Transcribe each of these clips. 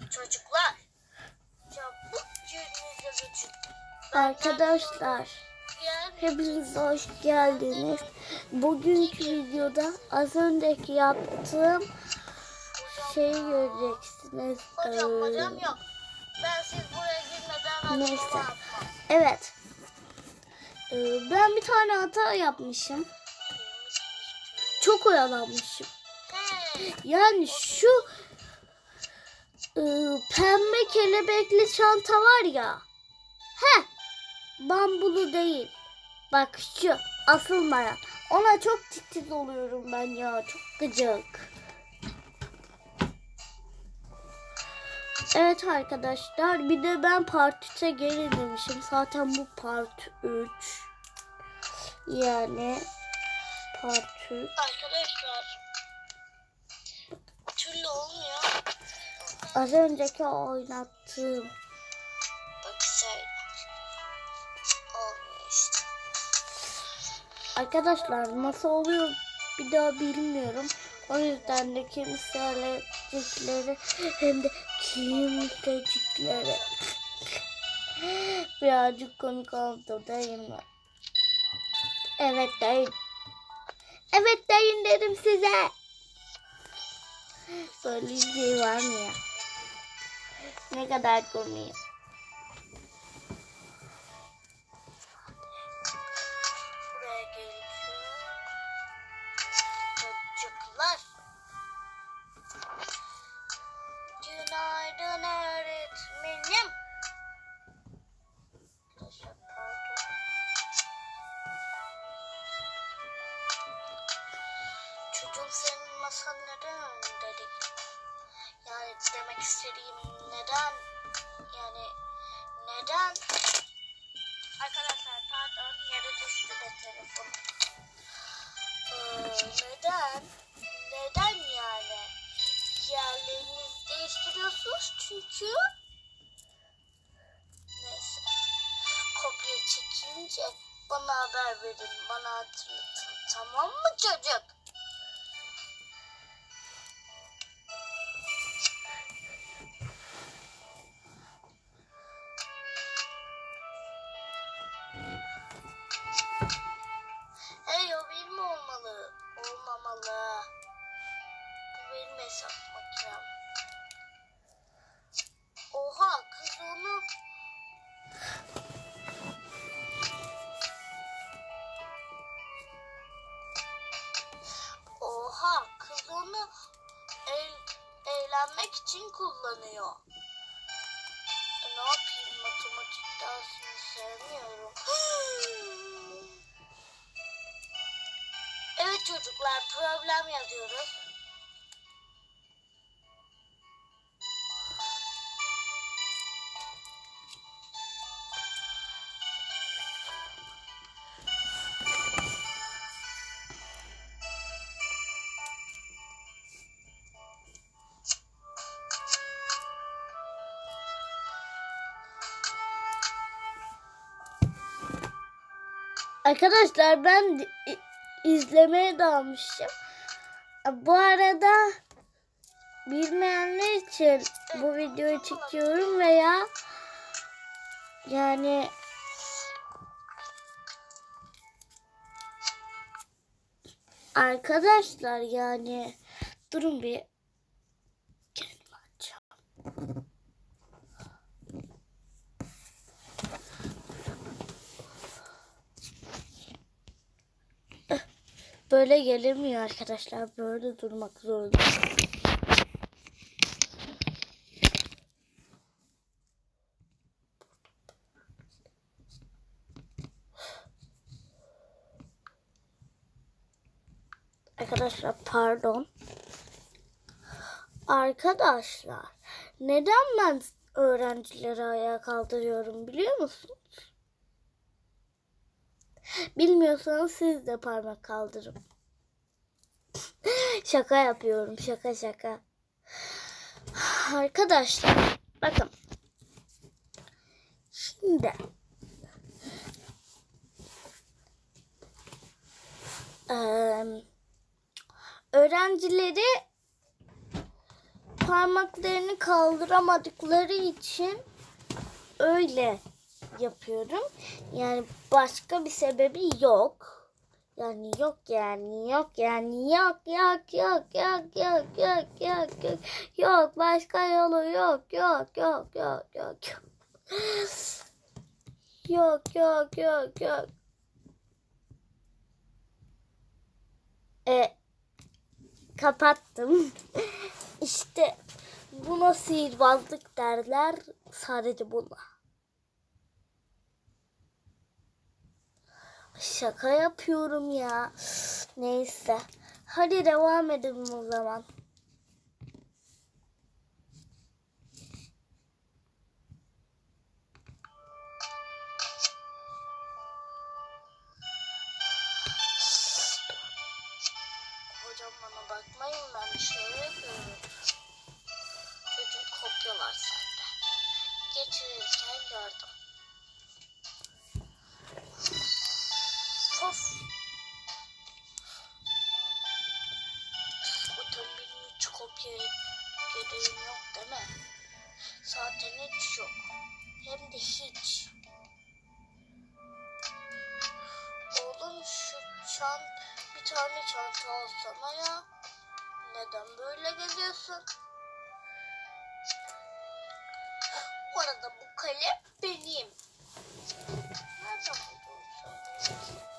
Çocuklar. Çabuk yerinize geçin. Arkadaşlar hepiniz hoş geldiniz. Bugünkü videoda az önceki yaptığım şeyi göreceksiniz. Hocam Ee, hocam yok. Ben siz buraya girmeden Neyse. Evet. Ee, ben bir tane hata yapmışım. Çok oyalanmışım. Yani şu e, pembe kelebekli çanta var ya. He. Bambulu değil. Bak şu asılmayan. Ona çok titiz oluyorum ben ya. Çok gıcık. Evet arkadaşlar bir de ben part 3'e geri demişim. Zaten bu part 3. Yani part 3. Arkadaşlar. Türlü olmuyor. Az önceki oynattığım. Olmuyor işte. Arkadaşlar nasıl oluyor bir daha bilmiyorum. O yüzden de kimsecikleri hem de kimsecikleri birazcık komik oldu değil mi? Evet deyin. Evet deyin dedim size. Böyle bir şey var mı ya? Ne kadar komik. Çocuklar. Günaydın öğretmenim. Çocuğum senin masan neden önünde demek istediğim neden? Yani neden? Arkadaşlar pardon yere düştü de telefon. Ee, neden? Neden yani? Yerlerinizi değiştiriyorsunuz çünkü. Neyse. Kopya çekince bana haber verin. Bana hatırlatın. Tamam mı çocuk? İçin kullanıyor. E, ne yapayım matematik dersini sevmiyorum. Evet çocuklar problem yazıyoruz. Arkadaşlar ben izlemeye dalmışım. Bu arada bilmeyenler için bu videoyu çekiyorum veya yani arkadaşlar yani durun bir Böyle gelemiyor arkadaşlar. Böyle durmak zorunda. Arkadaşlar pardon. Arkadaşlar neden ben öğrencileri ayağa kaldırıyorum biliyor musunuz? Bilmiyorsanız siz de parmak kaldırın. şaka yapıyorum. Şaka şaka. Arkadaşlar bakın. Şimdi öğrencileri parmaklarını kaldıramadıkları için öyle yapıyorum. Yani başka bir sebebi yok. Yani yok yani yok yani yok yok yok yok yok yok yok yok yok başka yolu yok yok yok yok yok yok yok yok yok e kapattım işte buna sihirbazlık derler sadece buna Şaka yapıyorum ya. Neyse. Hadi devam edelim o zaman. Hocam bana bakmayın ben şöyle yapıyorum. Çocuk kopyalar sende. Geçirirken gördüm. Kopya gereğim yok değil mi? Zaten hiç yok. Hem de hiç. Oğlum şu çant bir tane çanta alsana ya. Neden böyle geziyorsun? Bu arada bu kalem benim. Nereden buldun sen?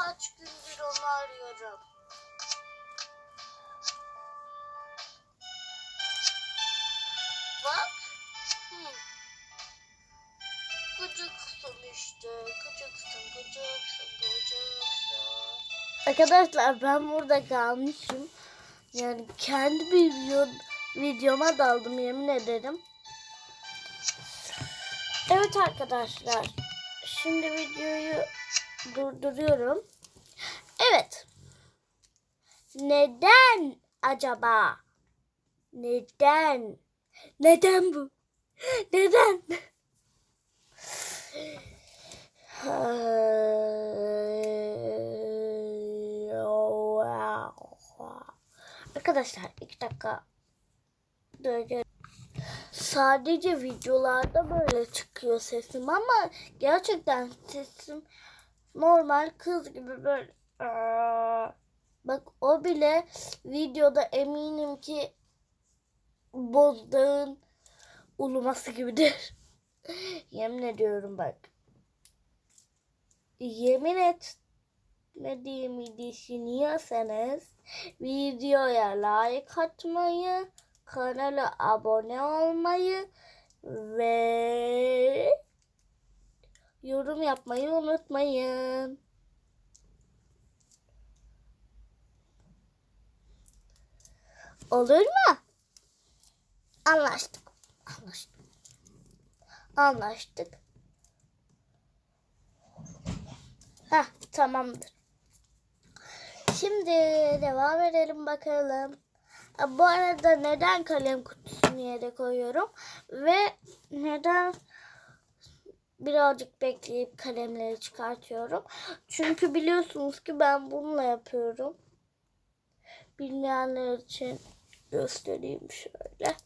Kaç gündür onu arıyorum. Bak. Hı. Gıcıksın işte. Gıcıksın, gıcıksın, gıcıksın. Arkadaşlar ben burada kalmışım. Yani kendi bir video, videoma daldım yemin ederim. Evet arkadaşlar. Şimdi videoyu durduruyorum. Evet. Neden acaba? Neden? Neden bu? Neden? Arkadaşlar iki dakika sadece videolarda böyle çıkıyor sesim ama gerçekten sesim normal kız gibi böyle Aa, bak o bile videoda eminim ki bozdağın uluması gibidir. Yemin ediyorum bak. Yemin etmediğimi düşünüyorsanız videoya like atmayı, kanala abone olmayı ve yorum yapmayı unutmayın. Olur mu? Anlaştık. Anlaştık. Anlaştık. Heh, tamamdır. Şimdi devam edelim bakalım. Bu arada neden kalem kutusunu yere koyuyorum ve neden birazcık bekleyip kalemleri çıkartıyorum. Çünkü biliyorsunuz ki ben bununla yapıyorum. Bilmeyenler için göstereyim şöyle.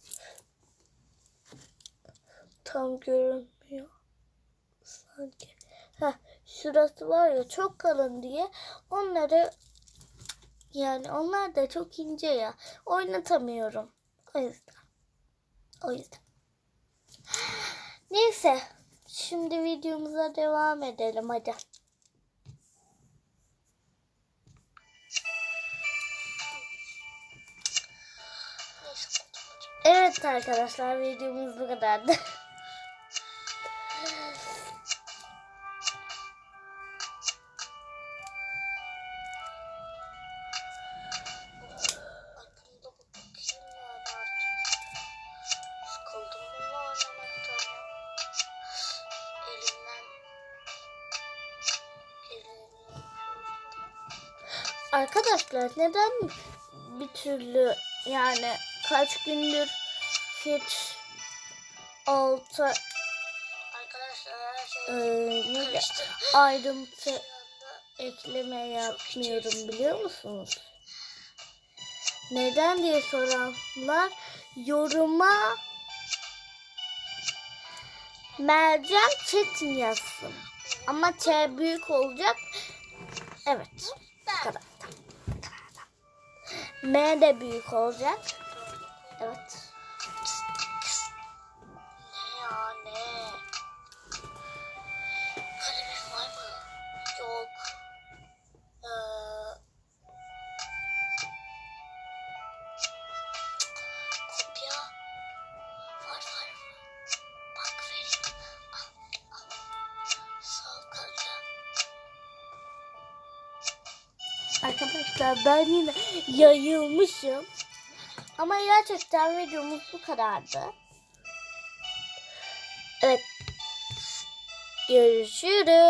Tam görünmüyor. Sanki. Heh, şurası var ya çok kalın diye onları yani onlar da çok ince ya. Oynatamıyorum. O yüzden. O yüzden. Neyse. Şimdi videomuza devam edelim hadi. Evet arkadaşlar videomuz bu kadardı. Arkadaşlar neden bir türlü yani kaç gündür hiç altı şey e, ne de karıştı. ayrıntı ekleme yapmıyorum biliyor musunuz? Neden diye soranlar yoruma Mercan Çetin yazsın. Ama Ç büyük olacak. Evet. Bu kadar. M de büyük olacak. Arkadaşlar ben yine yayılmışım. Ama gerçekten videomuz bu kadardı. Evet. Görüşürüz.